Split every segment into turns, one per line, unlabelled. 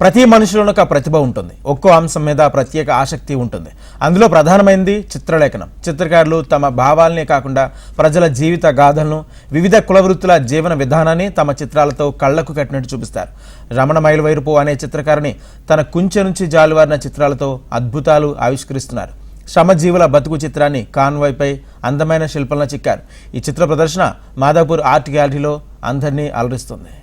ప్రతి మనిషిలోనూ ఒక ప్రతిభ ఉంటుంది. ఒక్కో అంశం మీద ప్రత్యేక ఆసక్తి ఉంటుంది. అందులో ప్రధానమైనది చిత్రలేఖనం. చిత్రకారులు తమ భావాలనే కాకుండా ప్రజల జీవిత గాథలను వివిధ కులవృత్తుల జీవన విధానాన్ని తమ చిత్రాలతో కళ్ళకు కట్టినట్టు చూపిస్తారు. రమణ మైలువైరుపు అనే చిత్రకారుని తన కుంచె నుంచి జాలువారిన చిత్రాలతో అద్భుతాలు ఆవిష్కరిస్తున్నారు. శ్రమజీవుల బతుకు చిత్రాన్ని కాన్వాయ్పై అందమైన శిల్పంలో చిక్కారు. ఈ చిత్ర ప్రదర్శన మాదాపూర్ ఆర్ట్ గ్యాలరీలో అందరినీ అలరిస్తుంది.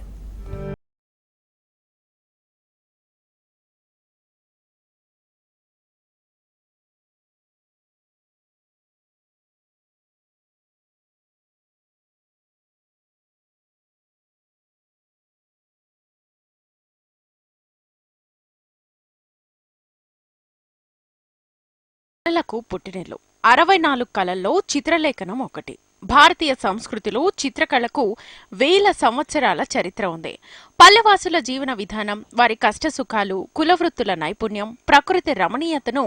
కళలకు పుట్టినెల్లు అరవై నాలుగు కళల్లో చిత్రలేఖనం ఒకటి. భారతీయ సంస్కృతిలో చిత్రకళకు వేల సంవత్సరాల చరిత్ర ఉంది. పల్లెవాసుల జీవన విధానం వారి కష్టసుఖాలు కులవృత్తుల నైపుణ్యం ప్రకృతి రమణీయతను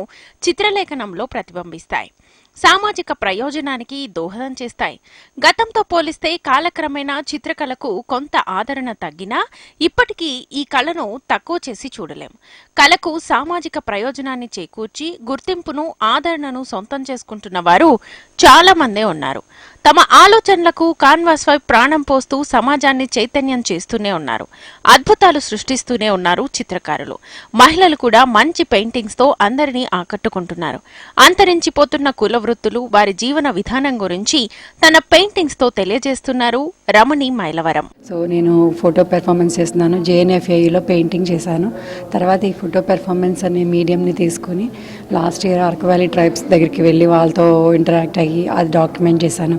చిత్రలేఖనంలో ప్రతిబింబిస్తాయి. సామాజిక ప్రయోజనానికి దోహదం చేస్తాయి. గతంతో పోలిస్తే కాలక్రమేణా చిత్రకళకు కొంత ఆదరణ తగ్గినా ఇప్పటికీ ఈ కళను తక్కువ చేసి చూడలేం. కళకు సామాజిక ప్రయోజనాన్ని చేకూర్చి గుర్తింపును ఆదరణను సొంతం చేసుకుంటున్న వారు చాలా మందే ఉన్నారు. తమ ఆలోచనలకు కాన్వాస్ వైపు ప్రాణం పోస్తూ సమాజాన్ని చైతన్యం చేస్తూనే ఉన్నారు. అద్భుతాలు సృష్టిస్తూనే ఉన్నారు చిత్రకారులు. మహిళలు కూడా మంచి పెయింటింగ్స్తో అందరినీ ఆకట్టుకుంటున్నారు. అంతరించిపోతున్న కుల వృత్తులు వారి జీవన విధానం గురించి తన పెయింటింగ్స్తో తెలియజేస్తున్నారు రమణి మైలవరం.
సో నేను ఫోటో పెర్ఫార్మెన్స్ చేస్తున్నాను. జేఎన్ఎఫ్ఏలో పెయింటింగ్ చేశాను. తర్వాత ఈ ఫోటో పెర్ఫార్మెన్స్ అనే మీడియంని తీసుకుని last year Araku valley tribes దగ్గరికి వెళ్ళి వాళ్ళతో ఇంటరాక్ట్ అయ్యి అది డాక్యుమెంట్ చేశాను.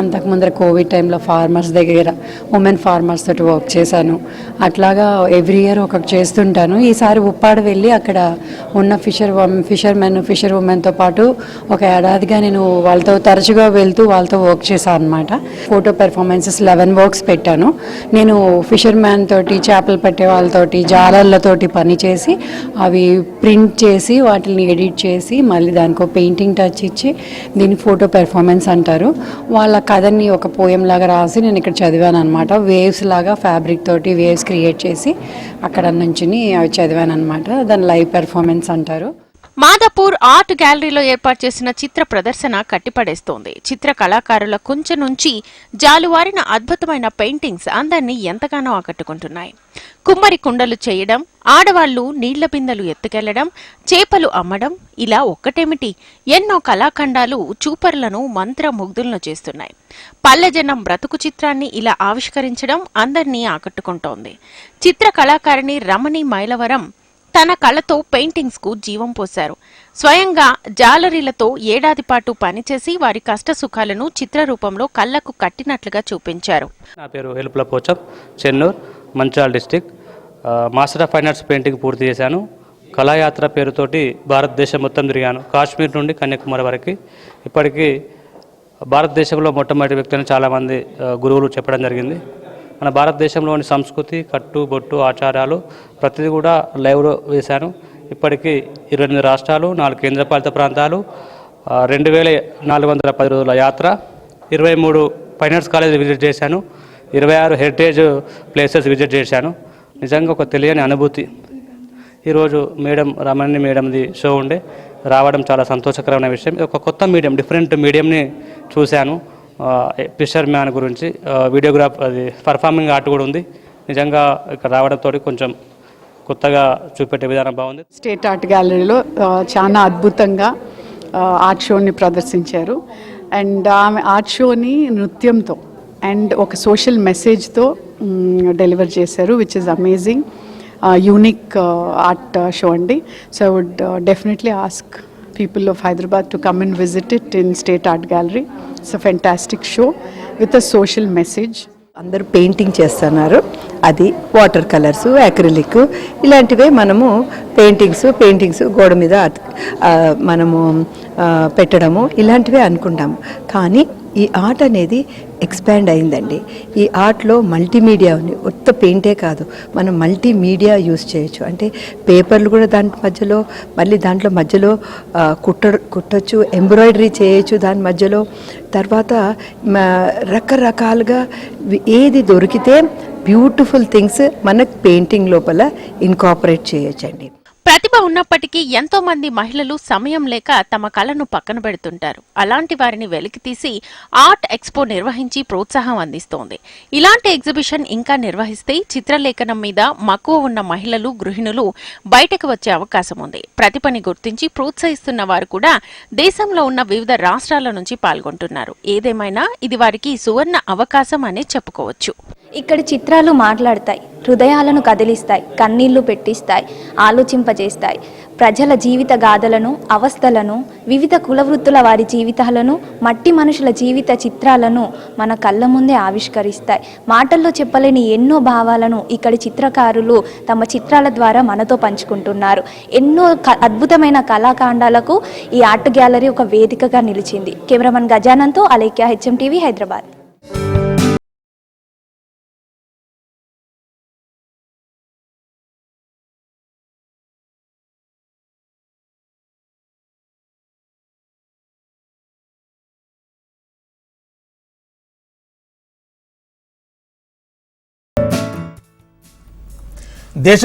అంతకు ముందర కోవిడ్ టైంలో ఫార్మర్స్ దగ్గర ఉమెన్ ఫార్మర్స్ తోటి వర్క్ చేశాను. అట్లాగా ఎవ్రీ ఇయర్ ఒకటి చేస్తుంటాను. ఈసారి ఉప్పాడు వెళ్ళి అక్కడ ఉన్న ఫిషర్ ఫిషర్ మెన్ ఫిషర్ ఉమెన్తో పాటు ఒక ఏడాదిగా నేను వాళ్ళతో తరచుగా వెళ్తూ వాళ్ళతో వర్క్ చేశాను అనమాట ఫోటో పెర్ఫార్మెన్సెస్ లెవెన్ వర్క్స్ పెట్టాను. నేను ఫిషర్ మ్యాన్ తోటి చేపలు పట్టే వాళ్ళతోటి జాలర్లతోటి పని చేసి అవి ప్రింట్ చేసి వాటిని ఎడిట్ చేసి మళ్ళీ దానికి పెయింటింగ్ టచ్ ఇచ్చి దీన్ని ఫోటో పెర్ఫార్మెన్స్ అంటారు. వాళ్ళ కథని ఒక పోయం లాగా రాసి నేను ఇక్కడ చదివాను అనమాట వేవ్స్ లాగా ఫ్యాబ్రిక్ తోటి వేవ్స్ క్రియేట్ చేసి అక్కడ నుంచి అవి చదివాను అనమాట దాని లైవ్ పెర్ఫార్మెన్స్ అంటారు.
మాదాపూర్ ఆర్ట్ గ్యాలరీలో ఏర్పాటు చేసిన చిత్ర ప్రదర్శన కట్టిపడేస్తోంది. చిత్ర కళాకారుల కుంచె నుంచి జాలువారిన అద్భుతమైన పెయింటింగ్స్ అందరినీ ఎంతగానో ఆకట్టుకుంటున్నాయి. కుమ్మరి కుండలు చేయడం ఆడవాళ్ళు నీళ్ళ బిందెలు ఎత్తుకెళ్ళడం చేపలు అమ్మడం ఇలా ఒక్కటేమిటి? ఎన్నో కళాఖండాలు చూపర్లను మంత్రముగ్ధులను చేస్తున్నాయి. పల్లెజనం బ్రతుకు చిత్రాన్ని ఇలా ఆవిష్కరించడం అందరినీ ఆకట్టుకుంటోంది. చిత్ర కళాకారిణి రమణి మైలవరం తన కళతో పెయింటింగ్స్కు జీవం పోశారు. స్వయంగా జాలరీలతో ఏడాది పాటు పనిచేసి వారి కష్ట సుఖాలను చిత్ర రూపంలో కళ్ళకు కట్టినట్లుగా చూపించారు.
నా పేరు Velupula Pocham Chennur Manchal district. Master of fine arts painting పూర్తి చేశాను. కళాయాత్ర పేరుతోటి భారతదేశం మొత్తం తిరిగాను. కాశ్మీర్ నుండి కన్యాకుమారి వరకు. ఇప్పటికీ భారతదేశంలో మొట్టమొదటి వ్యక్తులను చాలామంది గురువులు చెప్పడం జరిగింది. మన భారతదేశంలోని సంస్కృతి కట్టు బొట్టు ఆచారాలు ప్రతిదీ కూడా లైవ్లో వేశాను. ఇప్పటికీ ఇరవై ఎనిమిది రాష్ట్రాలు నాలుగు కేంద్రపాలిత ప్రాంతాలు రెండు వేల నాలుగు వందల పది రోజుల యాత్ర ఇరవై మూడు ఫైన్ ఆర్ట్స్ కాలేజ్ విజిట్ చేశాను ఇరవై ఆరు హెరిటేజ్ ప్లేసెస్ విజిట్ చేశాను. నిజంగా ఒక తెలియని అనుభూతి. ఈరోజు మేడం రమణి మేడంది షో ఉండే రావడం చాలా సంతోషకరమైన విషయం. ఇది ఒక కొత్త మీడియం డిఫరెంట్ మీడియంని చూశాను. ఫిషర్ మ్యాన్ గురించి వీడియోగ్రాఫ్ అది పర్ఫార్మింగ్ ఆర్ట్ కూడా ఉంది. నిజంగా ఇక్కడ రావడంతో కొంచెం కొత్తగా చూపెట్టే విధానం బాగుంది.
స్టేట్ ఆర్ట్ గ్యాలరీలో చాలా అద్భుతంగా ఆర్ట్ షోని ప్రదర్శించారు. అండ్ ఆమె ఆర్ట్ షోని నృత్యంతో అండ్ ఒక సోషల్ మెసేజ్తో డెలివర్ చేశారు which is amazing unique art show అండి. So I would definitely ask people of Hyderabad to come and visit it in state art gallery it's a fantastic show with a social message
అందరూ painting చేస్తున్నారు. అది water colours acrylic ఇలాంటివే మనము paintings paintings గోడ మీద మనము పెట్టడము ఇలాంటివే అనుకుంటాము. కానీ ఈ ఆర్ట్ అనేది ఎక్స్పాండ్ అయిందండి. ఈ ఆర్ట్లో మల్టీమీడియా ఉంది. ఉత్త పెయింటే కాదు. మనం మల్టీమీడియా యూస్ చేయొచ్చు. అంటే పేపర్లు కూడా దాని మధ్యలో మళ్ళీ దాంట్లో మధ్యలో కుట్ట కుట్టచ్చు ఎంబ్రాయిడరీ చేయొచ్చు దాని మధ్యలో. తర్వాత రకరకాలుగా ఏది దొరికితే బ్యూటిఫుల్ థింగ్స్ మనకు పెయింటింగ్ లోపల ఇన్కాపరేట్ చేయొచ్చండి.
ప్రతిభ ఉన్నప్పటికీ ఎంతో మంది మహిళలు సమయం లేక తమ కళను పక్కన పెడుతుంటారు. అలాంటి వారిని వెలికితీసి ఆర్ట్ ఎక్స్పో నిర్వహించి ప్రోత్సాహం అందిస్తోంది. ఇలాంటి ఎగ్జిబిషన్ ఇంకా నిర్వహిస్తే చిత్రలేఖనం మీద మక్కువ ఉన్న మహిళలు గృహిణులు బయటకు వచ్చే అవకాశం ఉంది. ప్రతిభని గుర్తించి ప్రోత్సహిస్తున్న వారు కూడా దేశంలో ఉన్న వివిధ రాష్ట్రాల నుంచి పాల్గొంటున్నారు. ఏదేమైనా ఇది వారికి సువర్ణ అవకాశం అనే చెప్పుకోవచ్చు.
ఇక్కడ చిత్రాలు మాట్లాడతాయి. హృదయాలను కదిలిస్తాయి కన్నీళ్ళు పెట్టిస్తాయి ఆలోచింపజేస్తాయి. ప్రజల జీవిత గాథలను అవస్థలను వివిధ కులవృత్తుల వారి జీవితాలను మట్టి మనుషుల జీవిత చిత్రాలను మన కళ్ళ ముందే ఆవిష్కరిస్తాయి. మాటల్లో చెప్పలేని ఎన్నో భావాలను ఇక్కడి చిత్రకారులు తమ చిత్రాల ద్వారా మనతో పంచుకుంటున్నారు. ఎన్నో క- అద్భుతమైన కళాకాండాలకు ఈ ఆర్ట్ గ్యాలరీ ఒక వేదికగా నిలిచింది. కెమెరామన్ గజానంతో అలేఖ్య హెచ్ఎం టీవీ హైదరాబాద్.
দেশে